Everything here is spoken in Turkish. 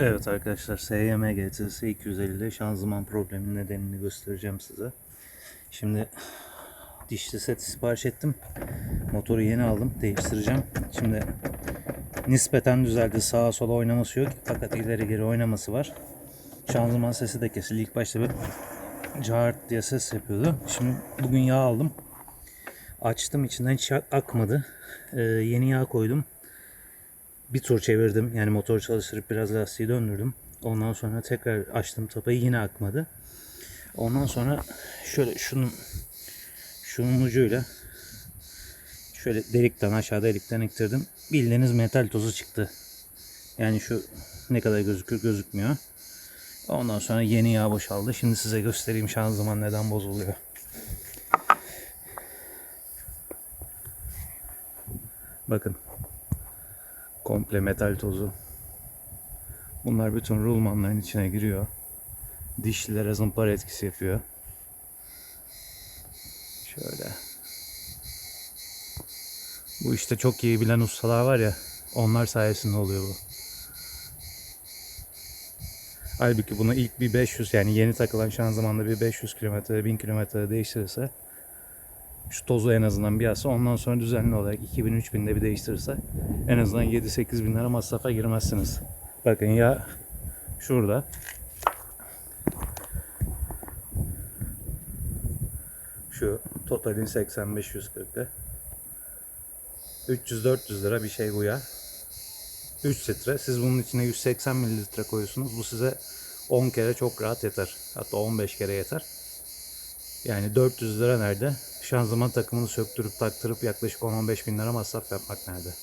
Evet arkadaşlar SYM GTS 250'de şanzıman probleminin nedenini göstereceğim size. Şimdi dişli set sipariş ettim. Motoru yeni aldım. Değiştireceğim. Şimdi nispeten düzeldi. Sağa sola oynaması yok. Fakat ileri geri oynaması var. Şanzıman sesi de kesildi. İlk başta bir cart diye ses yapıyordu. Şimdi bugün yağ aldım. Açtım içinden hiç akmadı. Ee, yeni yağ koydum bir tur çevirdim. Yani motor çalıştırıp biraz lastiği döndürdüm. Ondan sonra tekrar açtım tapayı yine akmadı. Ondan sonra şöyle şunun şunun ucuyla şöyle delikten aşağı delikten iktirdim. Bildiğiniz metal tozu çıktı. Yani şu ne kadar gözükür gözükmüyor. Ondan sonra yeni yağ boşaldı. Şimdi size göstereyim şanzıman neden bozuluyor. Bakın Komple metal tozu. Bunlar bütün rulmanların içine giriyor. Dişlilere zımpara etkisi yapıyor. Şöyle. Bu işte çok iyi bilen ustalar var ya. Onlar sayesinde oluyor bu. Halbuki bunu ilk bir 500 yani yeni takılan şanzımanda bir 500 kilometre 1000 kilometre değiştirirse şu tozu en azından bir alsa ondan sonra düzenli olarak 2000-3000'de bir değiştirirse en azından 7-8 bin lira masrafa girmezsiniz. Bakın ya şurada şu totalin 85-140'ı 300-400 lira bir şey bu ya. 3 litre. Siz bunun içine 180 mililitre koyuyorsunuz. Bu size 10 kere çok rahat yeter. Hatta 15 kere yeter. Yani 400 lira nerede? Şanzıman takımını söktürüp taktırıp yaklaşık 10-15 bin lira masraf yapmak nerede?